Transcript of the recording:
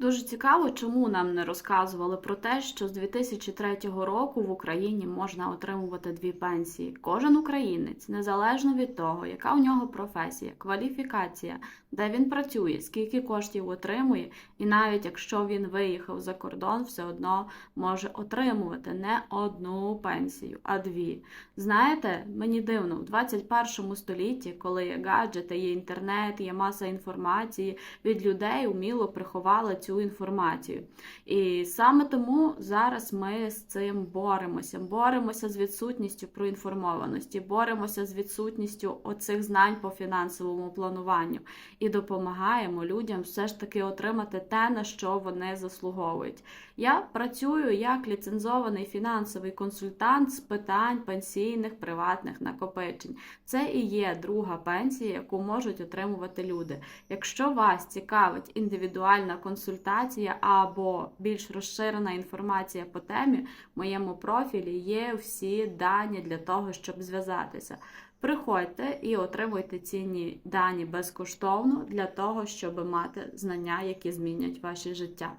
Дуже цікаво, чому нам не розказували про те, що з 2003 року в Україні можна отримувати дві пенсії. Кожен українець, незалежно від того, яка у нього професія, кваліфікація, де він працює, скільки коштів отримує, і навіть якщо він виїхав за кордон, все одно може отримувати не одну пенсію, а дві. Знаєте, мені дивно, в 21 столітті, коли є гаджети, є інтернет, є маса інформації, від людей уміло приховали цю інформацію. І саме тому зараз ми з цим боремося. Боремося з відсутністю проінформованості, боремося з відсутністю оцих знань по фінансовому плануванню і допомагаємо людям все ж таки отримати те, на що вони заслуговують. Я працюю як ліцензований фінансовий консультант з питань пенсійних приватних накопичень. Це і є друга пенсія, яку можуть отримувати люди. Якщо вас цікавить індивідуальна консультація або більш розширена інформація по темі, в моєму профілі є всі дані для того, щоб зв'язатися. Приходьте і отримуйте цінні дані безкоштовно для того, щоб мати знання, які змінять ваше життя.